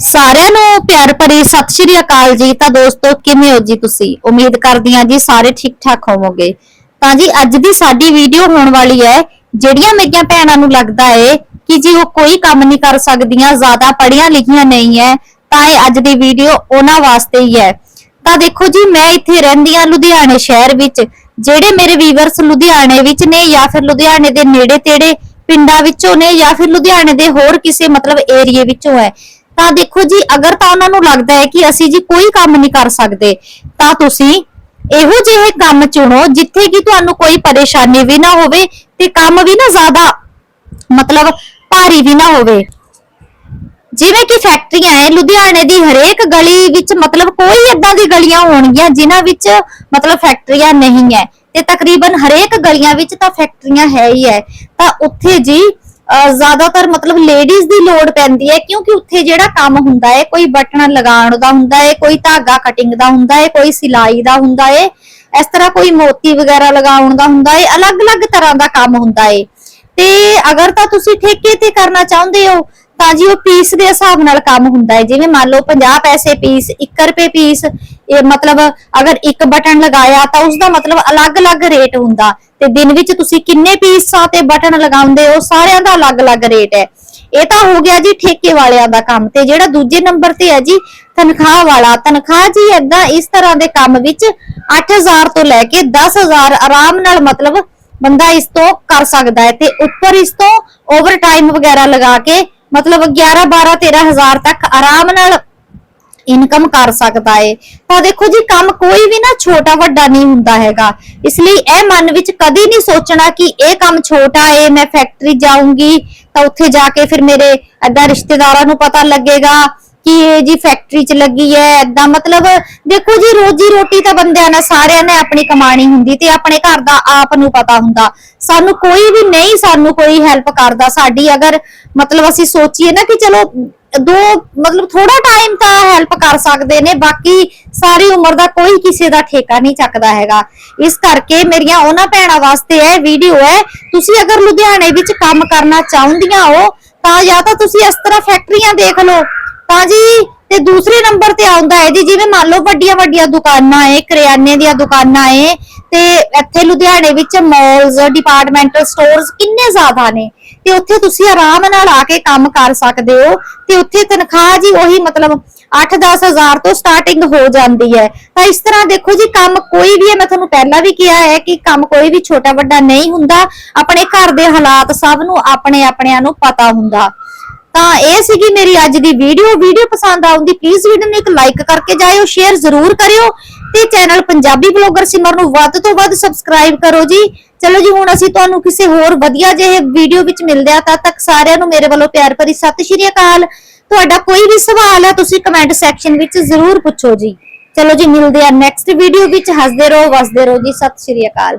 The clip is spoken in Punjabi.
ਸਾਰਿਆਂ ਨੂੰ ਪਿਆਰ ਭਰੀ ਸਤਿ ਸ਼੍ਰੀ ਅਕਾਲ ਜੀ। ਤਾਂ ਦੋਸਤੋ, ਕਿਵੇਂ ਹੋ ਜੀ ਤੁਸੀਂ? ਉਮੀਦ ਕਰਦੀ ਹਾਂ ਜੀ ਸਾਰੇ ਠੀਕ ਠਾਕ ਹੋਵੋਗੇ। ਤਾਂ ਜੀ, ਅੱਜ ਦੀ ਸਾਡੀ ਵੀਡੀਓ ਹੋਣ ਵਾਲੀ ਹੈ, ਜਿਹੜੀਆਂ ਮੇਰੀਆਂ ਭੈਣਾਂ ਨੂੰ ਲੱਗਦਾ ਹੈ ਕਿ ਜੀ ਉਹ ਕੋਈ ਕੰਮ ਨਹੀਂ ਕਰ ਸਕਦੀਆਂ, ਜ਼ਿਆਦਾ ਪੜ੍ਹੀਆਂ ਲਿਖੀਆਂ ਨਹੀਂ ਹੈ ਤਾਂ ਇਹ ਅੱਜ ਦੀ ਵੀਡੀਓ ਉਹਨਾਂ ਵਾਸਤੇ ਹੀ ਹੈ। ਤਾਂ ਦੇਖੋ ਜੀ, ਮੈਂ ਇੱਥੇ ਰਹਿੰਦੀ ਹਾਂ ਲੁਧਿਆਣੇ ਸ਼ਹਿਰ ਵਿੱਚ, ਜਿਹੜੇ ਮੇਰੇ ਵੀਵਰਸ ਲੁਧਿਆਣੇ ਵਿੱਚ ਨੇ ਜਾਂ ਫਿਰ ਲੁਧਿਆਣੇ ਦੇ ਨੇੜੇ ਤੇੜੇ ਪਿੰਡਾਂ ਵਿੱਚੋਂ ਨੇ ਜਾਂ ਫਿਰ ਲੁਧਿਆਣੇ ਦੇ ਹੋਰ ਕਿਸੇ ਮਤਲਬ ਏਰੀਏ ਵਿੱਚੋਂ ਹੈ ਤਾਂ ਦੇਖੋ ਜੀ, ਅਗਰ ਤਾਂ ਉਹਨਾਂ ਨੂੰ ਲੱਗਦਾ ਹੈ ਕਿ ਅਸੀਂ ਜੀ ਕੋਈ ਕੰਮ ਨਹੀਂ ਕਰ ਸਕਦੇ, ਤਾਂ ਤੁਸੀਂ ਇਹੋ ਜਿਹੇ ਕੰਮ ਚੁਣੋ ਜਿੱਥੇ ਕਿ ਤੁਹਾਨੂੰ ਕੋਈ ਪਰੇਸ਼ਾਨੀ ਵੀ ਨਾ ਹੋਵੇ ਤੇ ਕੰਮ ਵੀ ਨਾ ਜ਼ਿਆਦਾ, ਮਤਲਬ ਭਾਰੀ ਵੀ ਨਾ ਹੋਵੇ। ਜਿਵੇਂ ਕਿ ਫੈਕਟਰੀਆਂ ਹੈ, ਲੁਧਿਆਣੇ ਦੀ ਹਰੇਕ ਗਲੀ ਵਿੱਚ ਮਤਲਬ ਕੋਈ ਏਦਾਂ ਦੀ ਗਲੀਆਂ ਹੋਣਗੀਆਂ ਜਿਨ੍ਹਾਂ ਵਿੱਚ ਮਤਲਬ ਫੈਕਟਰੀਆਂ ਨਹੀਂ ਹੈ। ਤੇ ਤਕਰੀਬਨ ਹਰੇਕ ਗਲੀਆਂ ਵਿੱਚ ਤਾਂ ਫੈਕਟਰੀਆਂ ਹੈ ਹੀ ਹੈ। ਤਾਂ ਉੱਥੇ ਜੀ ਜ਼ਿਆਦਾਤਰ ਮਤਲਬ ਲੇਡੀਜ਼ ਦੀ ਲੋੜ ਪੈਂਦੀ ਹੈ, ਕਿਉਂਕਿ ਉੱਥੇ ਜਿਹੜਾ ਕੰਮ ਹੁੰਦਾ ਹੈ, ਕੋਈ ਬਟਨਾ ਲਗਾਉਣ ਦਾ ਹੁੰਦਾ ਹੈ, ਕੋਈ ਧਾਗਾ ਕਟਿੰਗ ਦਾ ਹੁੰਦਾ ਹੈ, ਕੋਈ ਸਿਲਾਈ ਦਾ ਹੁੰਦਾ ਹੈ, ਇਸ ਤਰ੍ਹਾਂ ਕੋਈ ਮੋਤੀ ਵਗੈਰਾ ਲਗਾਉਣ ਦਾ ਹੁੰਦਾ ਹੈ, ਅਲੱਗ-ਅਲੱਗ ਤਰ੍ਹਾਂ ਦਾ ਕੰਮ ਹੁੰਦਾ ਹੈ। ਤੇ ਅਗਰ ਤਾਂ ਤੁਸੀਂ ਠੇਕੇ ਤੇ ਕਰਨਾ ਚਾਹੁੰਦੇ ਹੋ ਤਾਂ ਜੀ ਉਹ ਪੀਸ ਦੇ ਹਿਸਾਬ ਨਾਲ ਕੰਮ ਹੁੰਦਾ ਹੈ। ਜਿਵੇਂ ਮੰਨ ਲਓ 50 ਪੈਸੇ ਪੀਸ 1 ਰੁਪਏ ਪੀਸ ਇਹ ਮਤਲਬ ਅਗਰ ਇੱਕ ਬਟਨ ਲਗਾਇਆ ਤਾਂ ਉਸ ਦਾ ਮਤਲਬ ਅਲੱਗ-ਅਲੱਗ ਰੇਟ ਹੁੰਦਾ। ਤੇ ਦਿਨ ਵਿੱਚ ਤੁਸੀਂ ਕਿੰਨੇ ਪੀਸਾਂ ਤੇ ਬਟਨ ਲਗਾਉਂਦੇ ਹੋ, ਸਾਰਿਆਂ ਦਾ ਅਲੱਗ-ਅਲੱਗ ਰੇਟ ਹੈ। ਇਹ ਤਾਂ ਹੋ ਗਿਆ ਜੀ ਠੇਕੇ ਵਾਲਿਆਂ ਦਾ ਕੰਮ ਤੇ ਜਿਹੜਾ ਦੂਜੇ ਨੰਬਰ ਤੇ ਹੈ ਜੀ ਤਨਖਾਹ ਵਾਲਾ। ਤਨਖਾਹ ਜੀ ਏਦਾਂ ਇਸ ਤਰ੍ਹਾਂ ਦੇ ਕੰਮ ਵਿੱਚ 8000 ਤੋਂ ਲੈ ਕੇ 10000 ਆਰਾਮ ਨਾਲ ਮਤਲਬ ਬੰਦਾ ਇਸ ਤੋਂ ਕਰ ਸਕਦਾ ਹੈ ਤੇ ਉੱਪਰ ਇਸ ਤੋਂ ਓਵਰ ਟਾਈਮ ਵਗੈਰਾ ਲਗਾ ਕੇ ਮਤਲਬ 11 12 13000 ਤੱਕ ਆਰਾਮ ਨਾਲ ਇਨਕਮ ਕਰ ਸਕਦਾ ਏ। ਤਾਂ ਦੇਖੋ ਜੀ, ਕੰਮ ਕੋਈ ਵੀ ਨਾ ਛੋਟਾ ਵੱਡਾ ਨਹੀਂ ਹੁੰਦਾ ਹੈਗਾ। ਇਸ ਲਈ ਇਹ ਮਨ ਵਿੱਚ ਕਦੇ ਨਹੀਂ ਸੋਚਣਾ ਕਿ ਇਹ ਕੰਮ ਛੋਟਾ ਹੈ ਮੈਂ ਫੈਕਟਰੀ ਜਾਊਂਗੀ ਤਾਂ ਉੱਥੇ ਜਾ ਕੇ ਫਿਰ ਮੇਰੇ ਏਦਾਂ ਰਿਸ਼ਤੇਦਾਰਾਂ ਨੂੰ ਪਤਾ ਲੱਗੇਗਾ ਕਿ ਇਹ ਜੀ ਫੈਕਟਰੀ 'ਚ ਲੱਗੀ ਹੈ, ਏਦਾਂ ਮਤਲਬ ਦੇਖੋ ਜੀ, ਰੋਜੀ ਰੋਟੀ ਤਾਂ ਬੰਦਿਆਂ ਨੇ ਸਾਰਿਆਂ ਨੇ ਆਪਣੀ ਕਮਾਣੀ ਹੁੰਦੀ ਤੇ ਆਪਣੇ ਘਰ ਦਾ ਆਪ ਨੂੰ ਪਤਾ ਹੁੰਦਾ। ਸਾਨੂੰ ਕੋਈ ਵੀ ਨਹੀਂ ਸਾਨੂੰ ਕੋਈ ਹੈਲਪ ਕਰਦਾ। ਸਾਡੀ ਅਗਰ ਮਤਲਬ ਅਸੀਂ ਸੋਚੀਏ ਨਾ ਕਿ ਚਲੋ ਦੋ ਮਤਲਬ ਥੋੜਾ ਟਾਈਮ ਤਾਂ ਹੈਲਪ ਕਰ ਸਕਦੇ ਨੇ, ਬਾਕੀ ਸਾਰੀ ਉਮਰ ਦਾ ਕੋਈ ਕਿਸੇ ਦਾ ਠੇਕਾ ਨਹੀਂ ਚੱਕਦਾ ਹੈਗਾ। ਇਸ ਕਰਕੇ ਮੇਰੀਆਂ ਉਹਨਾਂ ਭੈਣਾਂ ਵਾਸਤੇ ਇਹ ਵੀਡੀਓ ਹੈ, ਤੁਸੀਂ ਅਗਰ ਲੁਧਿਆਣੇ ਵਿੱਚ ਕੰਮ ਕਰਨਾ ਚਾਹੁੰਦੀਆਂ ਹੋ, ਤਾਂ ਜਾਂ ਤਾਂ ਤੁਸੀਂ ਇਸ ਤਰ੍ਹਾਂ ਫੈਕਟਰੀਆਂ ਦੇਖ ਲਓ। ਤਾਂ ਜੀ ਤੇ ਦੂਸਰੇ ਨੰਬਰ ਤੇ ਆਉਂਦਾ ਹੈ ਜੀ, ਜਿਵੇਂ ਮੰਨ ਲਓ ਵੱਡੀਆਂ ਵੱਡੀਆਂ ਦੁਕਾਨਾਂ ਏ ਕਰਿਆਨੇ ਦੀਆਂ ਦੁਕਾਨਾਂ ਏ ਤੇ ਇੱਥੇ ਲੁਧਿਆਣੇ ਵਿੱਚ ਮਾਲਸ ਡਿਪਾਰਟਮੈਂਟਲ ਸਟੋਰਸ ਕਿੰਨੇ ਜ਼ਿਆਦਾ ਨੇ। ਤੇ ਉੱਥੇ ਤੁਸੀਂ ਆਰਾਮ ਨਾਲ ਆ ਕੇ ਕੰਮ ਕਰ ਸਕਦੇ ਹੋ, ਤੇ ਉੱਥੇ ਤਨਖਾਹ ਜੀ ਉਹੀ ਮਤਲਬ 8-10 ਹਜ਼ਾਰ ਤੋਂ ਸਟਾਰਟਿੰਗ ਹੋ ਜਾਂਦੀ ਹੈ। ਤਾਂ ਇਸ ਤਰ੍ਹਾਂ ਦੇਖੋ ਜੀ, ਕੰਮ ਕੋਈ ਵੀ ਹੈ, ਮੈਂ ਤੁਹਾਨੂੰ ਪਹਿਲਾਂ ਵੀ ਕਿਹਾ ਹੈ ਕਿ ਕੰਮ ਕੋਈ ਵੀ ਛੋਟਾ ਵੱਡਾ ਨਹੀਂ ਹੁੰਦਾ, ਆਪਣੇ ਘਰ ਦੇ ਹਾਲਾਤ ਸਭ ਨੂੰ ਆਪਣੇ ਆਪਣਿਆਂ ਨੂੰ ਪਤਾ ਹੁੰਦਾ। ਤਾਂ ਇਹ ਸੀਗੀ ਮੇਰੀ ਅੱਜ ਦੀ ਵੀਡੀਓ। ਵੀਡੀਓ ਪਸੰਦ ਆਉਂਦੀ ਪਲੀਜ਼ ਵੀਡੀਓ ਨੂੰ ਇੱਕ ਲਾਈਕ ਕਰਕੇ ਜਾਇਓ ਸ਼ੇਅਰ ਜ਼ਰੂਰ ਕਰਿਓ ਤੇ ਚੈਨਲ ਪੰਜਾਬੀ ਬਲੌਗਰ ਸਿਮਰ ਨੂੰ ਵੱਧ ਤੋਂ ਵੱਧ ਸਬਸਕ੍ਰਾਈਬ ਕਰੋ ਜੀ। ਚਲੋ ਜੀ, ਹੁਣ ਅਸੀਂ ਤੁਹਾਨੂੰ ਕਿਸੇ ਹੋਰ ਵਧੀਆ ਜਿਹੇ ਵੀਡੀਓ ਵਿੱਚ ਮਿਲਦੇ ਆ ਤਦ ਤੱਕ ਸਾਰਿਆਂ ਨੂੰ ਮੇਰੇ ਵੱਲੋਂ ਪਿਆਰ ਭਰੀ ਸਤਿ ਸ਼੍ਰੀ ਅਕਾਲ। ਤੁਹਾਡਾ ਕੋਈ ਵੀ ਸਵਾਲ ਹੈ, ਤੁਸੀਂ ਕਮੈਂਟ ਸੈਕਸ਼ਨ ਵਿੱਚ ਜ਼ਰੂਰ ਪੁੱਛੋ ਜੀ। ਚਲੋ ਜੀ, ਮਿਲਦੇ ਆ ਨੈਕਸਟ ਵੀਡੀਓ ਵਿੱਚ। ਹੱਸਦੇ ਰਹੋ, ਵਸਦੇ ਰਹੋ ਜੀ। ਸਤਿ ਸ਼੍ਰੀ ਅਕਾਲ।